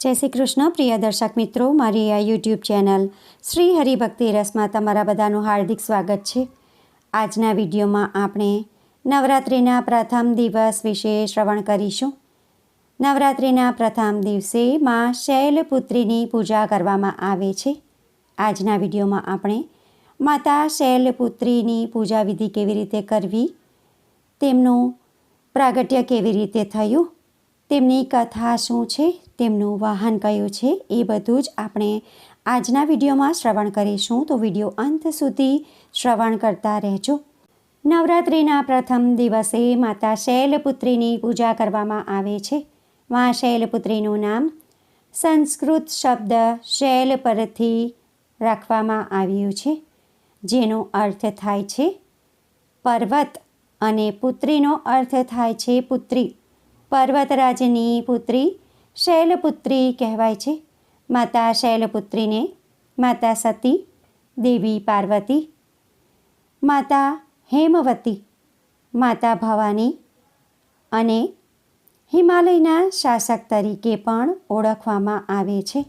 જય શ્રી કૃષ્ણ, પ્રિય દર્શક મિત્રો. મારી આ યુટ્યુબ ચેનલ શ્રી હરિભક્તિ રસમાં તમારા બધાનું હાર્દિક સ્વાગત છે. આજના વિડીયોમાં આપણે નવરાત્રિના પ્રથમ દિવસ વિશે શ્રવણ કરીશું. નવરાત્રિના પ્રથમ દિવસે માં શૈલપુત્રીની પૂજા કરવામાં આવે છે. આજના વિડીયોમાં આપણે માતા શૈલપુત્રીની પૂજા વિધિ કેવી રીતે કરવી, તેમનું પ્રાગટ્ય કેવી રીતે થયું, તેમની કથા શું છે તેમનું વાહન કયું છે એ બધું જ આપણે આજના વિડીયોમાં શ્રવણ કરીશું. તો વીડિયો અંત સુધી શ્રવણ કરતા રહેજો. નવરાત્રિના પ્રથમ દિવસે માતા શૈલપુત્રીની પૂજા કરવામાં આવે છે. મા શૈલપુત્રીનું નામ સંસ્કૃત શબ્દ શૈલ પરથી રાખવામાં આવ્યું છે, જેનો અર્થ થાય છે પર્વત અને પુત્રીનો અર્થ થાય છે પુત્રી. પર્વતરાજની પુત્રી શૈલપુત્રી કહેવાય છે. માતા શૈલપુત્રીને માતા સતી, દેવી પાર્વતી, માતા હેમવતી, માતા ભવાની અને હિમાલયના શાસક તરીકે પણ ઓળખવામાં આવે છે.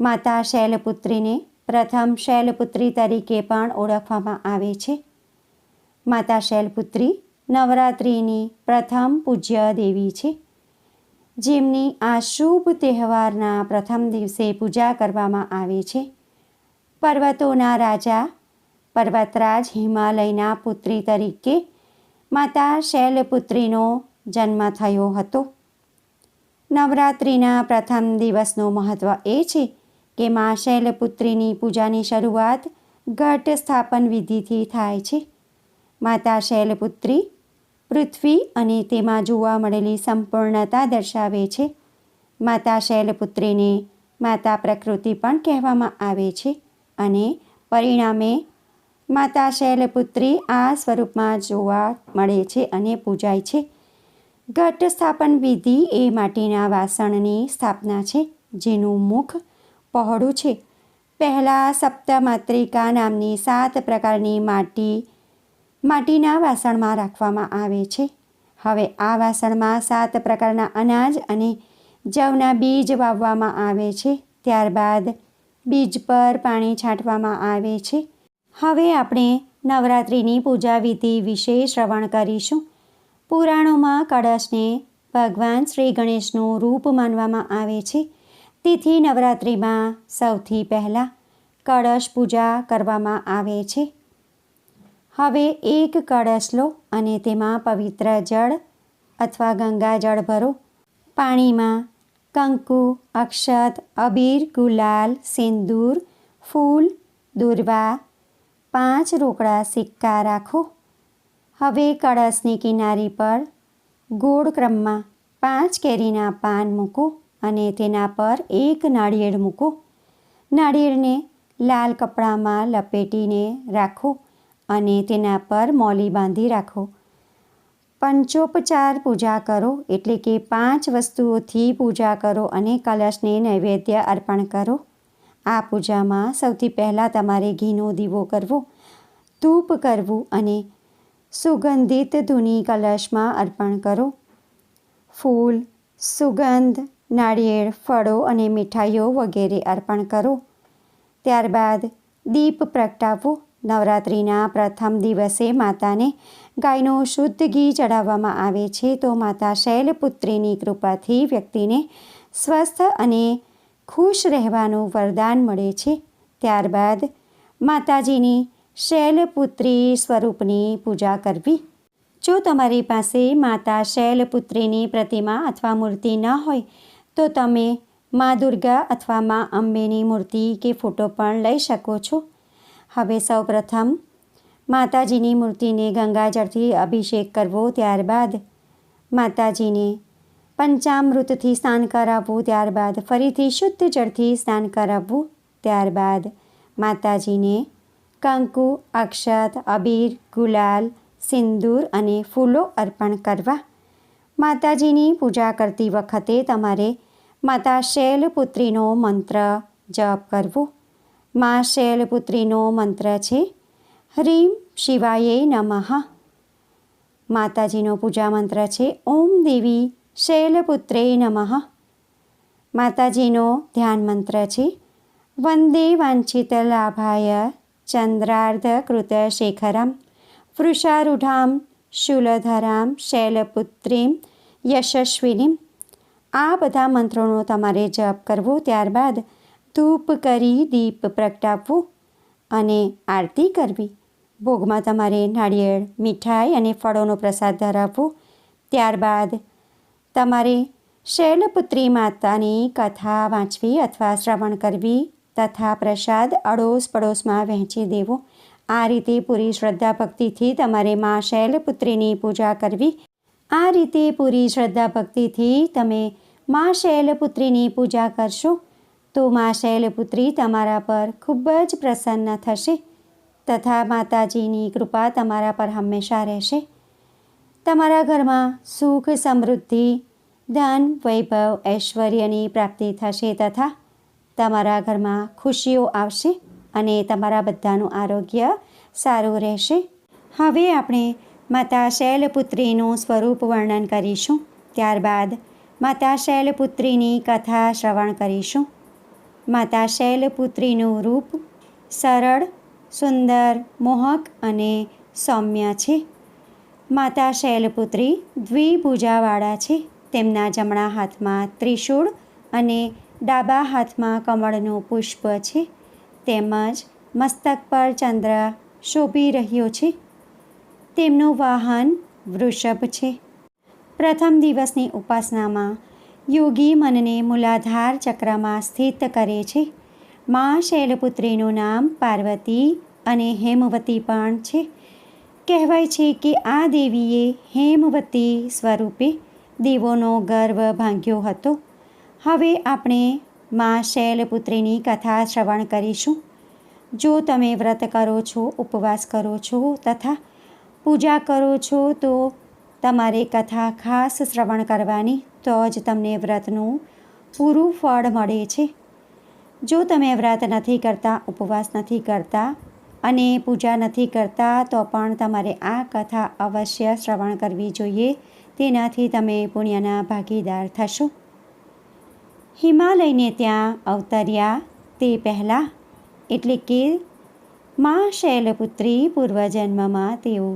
માતા શૈલપુત્રીને પ્રથમ શૈલપુત્રી તરીકે પણ ઓળખવામાં આવે છે. માતા શૈલપુત્રી નવરાત્રિની પ્રથમ પૂજ્ય દેવી છે. જેમની આ શુભ તહેવારના પ્રથમ દિવસે પૂજા કરવામાં આવે છે. પર્વતોના રાજા પર્વતરાજ હિમાલયના પુત્રી તરીકે માતા શૈલપુત્રીનો જન્મ થયો હતો. નવરાત્રિના પ્રથમ દિવસનું મહત્ત્વ એ છે કે મા શૈલપુત્રીની પૂજાની શરૂઆત ઘટ સ્થાપન વિધિથી થાય છે. માતા શૈલપુત્રી પૃથ્વી અને તેમાં જોવા મળેલી સંપૂર્ણતા દર્શાવે છે. માતા શૈલપુત્રીને માતા પ્રકૃતિ પણ કહેવામાં આવે છે અને પરિણામે માતા શૈલપુત્રી આ સ્વરૂપમાં જોવા મળે છે અને પૂજાય છે. ઘટ સ્થાપન વિધિ એ માટીના વાસણની સ્થાપના છે, જેનું મુખ પહોળું છે. પહેલાં સપ્તમાત્રિકા નામની સાત પ્રકારની માટી માટીના વાસણમાં રાખવામાં આવે છે. હવે આ વાસણમાં સાત પ્રકારના અનાજ અને જવના બીજ વાવવામાં આવે છે. ત્યારબાદ બીજ પર પાણી છાંટવામાં આવે છે. હવે આપણે નવરાત્રિની પૂજા વિધિ વિશે શ્રવણ કરીશું. પુરાણોમાં કળશને ભગવાન શ્રી ગણેશનું રૂપ માનવામાં આવે છે. તેથી નવરાત્રિમાં સૌથી પહેલાં કળશ પૂજા કરવામાં આવે છે. હવે એક કળશ લો અને તેમાં પવિત્ર જળ અથવા ગંગા જળ ભરો. પાણીમાં કંકુ, અક્ષત, અબીર, ગુલાલ, સિંદૂર, ફૂલ, દુર્વા, પાંચ રોકડા સિક્કા રાખો. હવે કળશની કિનારી પર ગોળ ક્રમમાં પાંચ કેરીના પાન મૂકો અને તેના પર એક નાળિયેર મૂકો. નાળિયેરને લાલ કપડામાં લપેટીને રાખો. અને તેના પર મોલી બાંધી રાખો. પંચોપચાર પૂજા કરો, એટલે કે પાંચ વસ્તુઓથી પૂજા કરો અને કલશને નૈવેદ્ય અર્પણ કરો. આ પૂજામાં સૌથી પહેલાં તમારે ઘીનો દીવો કરવો, ધૂપ કરવું અને સુગંધિત ધૂની કલશમાં અર્પણ કરો. ફૂલ, સુગંધ, નાળિયેર, ફળો અને મીઠાઈઓ વગેરે અર્પણ કરો. ત્યારબાદ દીપ પ્રગટાવો. નવરાત્રિના પ્રથમ દિવસે માતાને ગાયનું શુદ્ધ ઘી ચડાવવામાં આવે છે તો માતા શૈલપુત્રીની કૃપાથી વ્યક્તિને સ્વસ્થ અને ખુશ રહેવાનું વરદાન મળે છે. ત્યારબાદ માતાજીની શૈલપુત્રી સ્વરૂપની પૂજા કરવી. જો તમારી પાસે માતા શૈલપુત્રીની પ્રતિમા અથવા મૂર્તિ ન હોય, તો તમે મા દુર્ગા અથવા મા અંબેની મૂર્તિ કે ફોટો પણ લઈ શકો છો. હવે સૌપ્રથમ માતાજીની મૂર્તિને ગંગાજળથી અભિષેક કરવો ત્યારબાદ માતાજીને પંચામૃતથી સ્નાન કરાવવું ત્યારબાદ ફરીથી શુદ્ધ જળથી સ્નાન કરાવવું ત્યારબાદ માતાજીને કંકુ, અક્ષત, અબીર, ગુલાલ, સિંદૂર અને ફૂલો અર્પણ કરવા. માતાજીની પૂજા કરતી વખતે તમારે માતા શૈલપુત્રીનો મંત્ર જપ કરવો. મા શૈલપુત્રીનો મંત્ર છે, હ્રીમ શિવાય નમઃ. માતાજીનો પૂજા મંત્ર છે, ઓમ દેવી શૈલપુત્રે નમઃ. માતાજીનો ધ્યાન મંત્ર છે, વંદે વાંછિત લાભાય ચંદ્રાર્ધ કૃત શેખરમ, વૃષારૂઢામ શૂલધરામ શૈલપુત્રીમ યશસ્વિનીમ. આ બધા મંત્રોનો તમારે જપ કરવો ત્યારબાદ ધૂપ કરી, દીપ પ્રગટાવવું અને આરતી કરવી. ભોગમાં તમારે નાળિયેર, મીઠાઈ અને ફળોનો પ્રસાદ ધરાવવો. ત્યારબાદ તમારે શૈલપુત્રી માતાની કથા વાંચવી અથવા શ્રવણ કરવી તથા પ્રસાદ અડોશ પડોશમાં વહેંચી દેવો. આ રીતે પૂરી શ્રદ્ધા ભક્તિથી તમારે મા શૈલપુત્રીની પૂજા કરવી. આ રીતે પૂરી શ્રદ્ધા ભક્તિથી તમે મા શૈલપુત્રીની પૂજા કરશો. તો મા શૈલપુત્રી તમારા પર ખૂબ જ પ્રસન્ન થશે તથા માતાજીની કૃપા તમારા પર હંમેશા રહેશે. તમારા ઘરમાં સુખ, સમૃદ્ધિ, ધન, વૈભવ, ઐશ્વર્યની પ્રાપ્તિ થશે તથા તમારા ઘરમાં ખુશીઓ આવશે અને તમારા બધાનું આરોગ્ય સારું રહેશે. હવે આપણે માતા શૈલપુત્રીનું સ્વરૂપ વર્ણન કરીશું. ત્યારબાદ માતા શૈલપુત્રીની કથા શ્રવણ કરીશું. માતા શૈલપુત્રીનું રૂપ સરળ, સુંદર, મોહક અને સૌમ્ય છે. માતા શૈલપુત્રી દ્વિભુજાવાળા છે. તેમના જમણા હાથમાં ત્રિશૂળ અને ડાબા હાથમાં કમળનું પુષ્પ છે. તેમજ મસ્તક પર ચંદ્ર શોભી રહ્યો છે. તેમનું વાહન વૃષભ છે. પ્રથમ દિવસની ઉપાસનામાં યોગી મનને મૂલાધાર ચક્રમાં સ્થિત કરે છે. મા શૈલપુત્રીનું નામ પાર્વતી અને હેમવતી પણ છે. કહેવાય છે કે આ દેવીએ હેમવતી સ્વરૂપે દેવોનો ગર્વ ભાંગ્યો હતો. હવે આપણે મા શૈલપુત્રીની કથા શ્રવણ કરીશું. જો તમે વ્રત કરો છો, ઉપવાસ કરો છો તથા પૂજા કરો છો તો તમારે કથા ખાસ શ્રવણ કરવાની તો જ તમને વ્રતનું પૂરું ફળ મળે છે. જો તમે વ્રત નથી કરતા, ઉપવાસ નથી કરતા અને પૂજા નથી કરતા, તો પણ તમારે આ કથા અવશ્ય શ્રવણ કરવી જોઈએ. તેનાથી તમે પુણ્યના ભાગીદાર થશો. હિમાલયને ત્યાં અવતર્યા તે પહેલાં, એટલે કે મા શૈલપુત્રી પૂર્વજન્મમાં તેઓ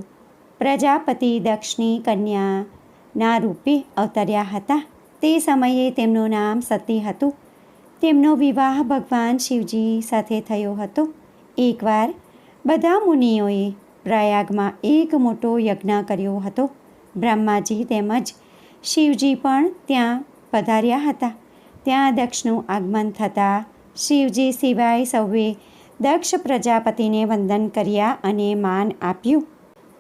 પ્રજાપતિ દક્ષની કન્યાના રૂપે અવતર્યા હતા. તે સમયે તેમનું નામ સતી હતું. તેમનો વિવાહ ભગવાન શિવજી સાથે થયો હતો. એકવાર બધા મુનિઓએ પ્રયાગમાં એક મોટો યજ્ઞ કર્યો હતો. બ્રહ્માજી તેમજ શિવજી પણ ત્યાં પધાર્યા હતા. ત્યાં દક્ષનું આગમન થતાં શિવજી સિવાય સૌએ દક્ષ પ્રજાપતિને વંદન કર્યા અને માન આપ્યું.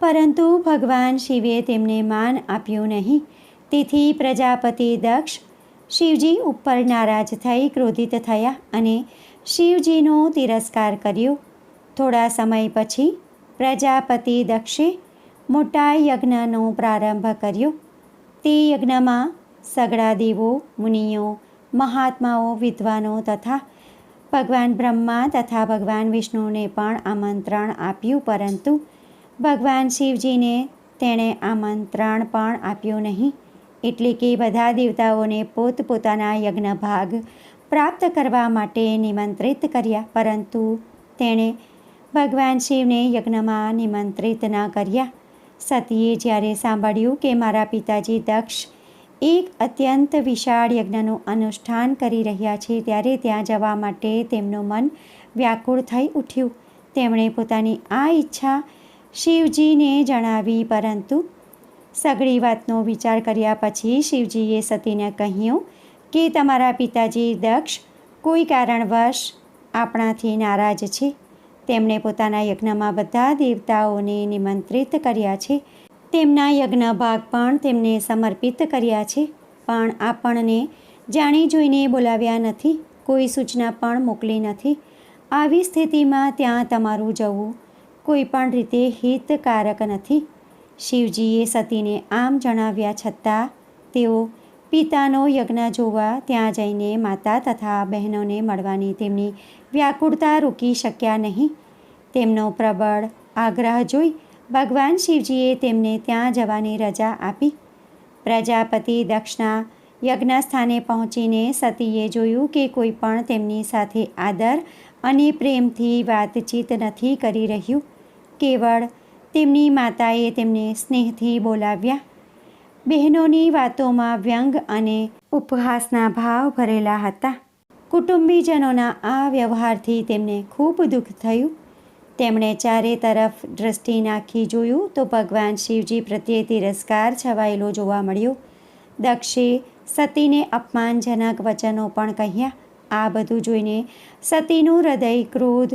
પરંતુ ભગવાન શિવે તેમને માન આપ્યું નહીં. તેથી પ્રજાપતિ દક્ષ શિવજી ઉપર નારાજ થઈ ક્રોધિત થયા અને શિવજીનો તિરસ્કાર કર્યો. થોડા સમય પછી પ્રજાપતિ દક્ષે મોટા યજ્ઞનો પ્રારંભ કર્યો. તે યજ્ઞમાં સગડા દેવો, મુનિઓ, મહાત્માઓ, વિદ્વાનો તથા ભગવાન બ્રહ્મા તથા ભગવાન વિષ્ણુને પણ આમંત્રણ આપ્યું, પરંતુ ભગવાન શિવજીને તેણે આમંત્રણ પણ આપ્યું નહીં, એટલે કે બધા દેવતાઓને પોતપોતાના યજ્ઞ ભાગ પ્રાપ્ત કરવા માટે નિમંત્રિત કર્યા. પરંતુ તેણે ભગવાન શિવને યજ્ઞમાં નિમંત્રિત ન કર્યા. સતીએ જ્યારે સાંભળ્યું કે મારા પિતાજી દક્ષ એક અત્યંત વિશાળ યજ્ઞનું અનુષ્ઠાન કરી રહ્યા છે, ત્યારે ત્યાં જવા માટે તેમનું મન વ્યાકુળ થઈ ઉઠ્યું. તેમણે પોતાની આ ઈચ્છા શિવજીને જણાવી, પરંતુ સગળી વાતનો વિચાર કર્યા પછી શિવજીએ સતીને કહ્યું કે તમારા પિતાજી દક્ષ કોઈ કારણવશ આપણાથી નારાજ છે. તેમણે પોતાના યજ્ઞમાં બધા દેવતાઓને નિમંત્રિત કર્યા છે. તેમના યજ્ઞ ભાગ પણ તેમને સમર્પિત કર્યા છે. પણ આપણને જાણી જોઈને બોલાવ્યા નથી. કોઈ સૂચના પણ મોકલી નથી. આવી સ્થિતિમાં ત્યાં તમારું જવું કોઈ પણ રીતે હિતકારક નથી. શિવજીએ સતીને આમ જણાવ્યા છતાં તેઓ પિતાનો યજ્ઞ જોવા ત્યાં જઈને માતા તથા બહેનોને મળવાની તેમની વ્યાકુળતા રોકી શક્યા નહીં. તેમનો પ્રબળ આગ્રહ જોઈ ભગવાન શિવજીએ તેમને ત્યાં જવાની રજા આપી. પ્રજાપતિ દક્ષના યજ્ઞસ્થાને પહોંચીને સતીએ જોયું કે કોઈ પણ તેમની સાથે આદર અને પ્રેમથી વાતચીત નથી કરી રહ્યું. કેવળ તેમની માતાએ તેમને સ્નેહથી બોલાવ્યા. બહેનોની વાતોમાં વ્યંગ અને ઉપહાસના ભાવ ભરેલા હતા. કુટુંબીજનોના આ વ્યવહારથી તેમને ખૂબ દુઃખ થયું. તેમણે ચારે તરફ દ્રષ્ટિ નાખી જોયું તો ભગવાન શિવજી પ્રત્યે તિરસ્કાર છવાયેલો જોવા મળ્યો. દક્ષે સતીને અપમાનજનક વચનો પણ કહ્યા. આ બધું જોઈને સતીનું હૃદય ક્રોધ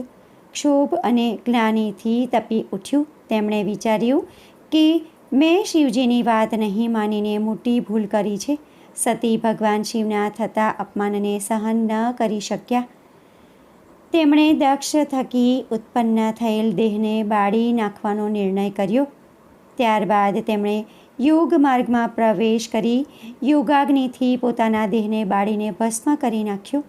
ક્ષોભ અને જ્ઞાનીથી તપી ઉઠ્યું. તેમણે વિચાર્યું કે મેં શિવજીની વાત નહીં માનીને મોટી ભૂલ કરી છે. સતી ભગવાન શિવના થતા અપમાનને સહન ન કરી શક્યા. તેમણે દક્ષ થકી ઉત્પન્ન થયેલ દેહને બાળી નાખવાનો નિર્ણય કર્યો. ત્યારબાદ તેમણે યોગ માર્ગમાં પ્રવેશ કરી યોગાગ્નિથી પોતાના દેહને બાળીને ભસ્મ કરી નાખ્યો.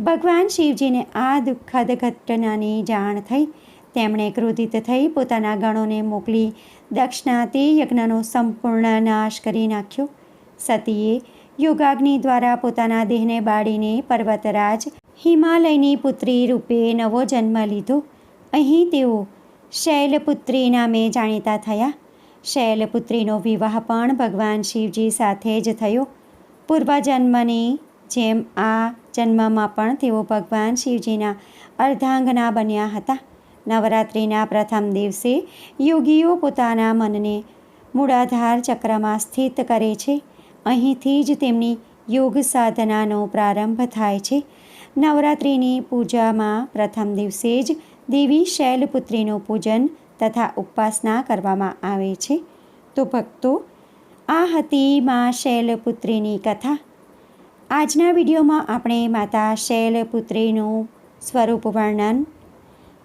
ભગવાન શિવજીને આ દુઃખદ ઘટનાની જાણ થઈ. તેમણે ક્રોધિત થઈ પોતાના ગણોને મોકલી દક્ષના તે યજ્ઞનો સંપૂર્ણ નાશ કરી નાખ્યો. સતીએ યોગાગ્નિ દ્વારા પોતાના દેહને બાળીને પર્વતરાજ હિમાલયની પુત્રી રૂપે નવો જન્મ લીધો. અહીં તેઓ શૈલપુત્રી નામે જાણીતા થયા. શૈલપુત્રીનો વિવાહ પણ ભગવાન શિવજી સાથે જ થયો. પૂર્વજન્મની જેમ આ જન્મમાં પણ તેઓ ભગવાન શિવજીના અર્ધાંગના બન્યા હતા. નવરાત્રિના પ્રથમ દિવસે યોગીઓ પોતાના મનને મૂળાધાર ચક્રમાં સ્થિત કરે છે. અહીંથી જ તેમની યોગ સાધનાનો પ્રારંભ થાય છે. નવરાત્રિની પૂજામાં પ્રથમ દિવસે જ દેવી શૈલપુત્રીનું પૂજન તથા ઉપાસના કરવામાં આવે છે. તો ભક્તો, આ હતી મા શૈલપુત્રીની કથા. આજના વિડીયોમાં આપણે માતા શૈલપુત્રીનું સ્વરૂપ વર્ણન,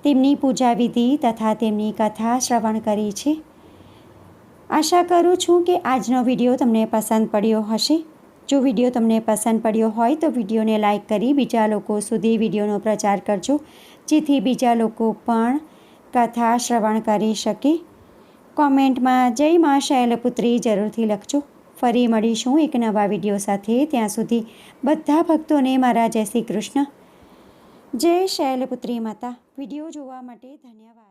તેમની પૂજા વિધિ તથા તેમની કથા શ્રવણ કરી છે. આશા કરું છું કે આજનો વીડિયો તમને પસંદ પડ્યો હશે. જો વીડિયો તમને પસંદ પડ્યો હોય તો વિડીયોને લાઇક કરી બીજા લોકો સુધી વિડીયોનો પ્રચાર કરજો, જેથી બીજા લોકો પણ કથા શ્રવણ કરી શકે. કોમેન્ટમાં જય મા શૈલપુત્રી જરૂરથી લખજો. ફરી મળીશું એક નવા વીડિયો સાથે. ત્યાં સુધી બધા ભક્તોને મારા જય શ્રી કૃષ્ણ. જય શૈલપુત્રી માતા. વીડિયો જોવા માટે ધન્યવાદ.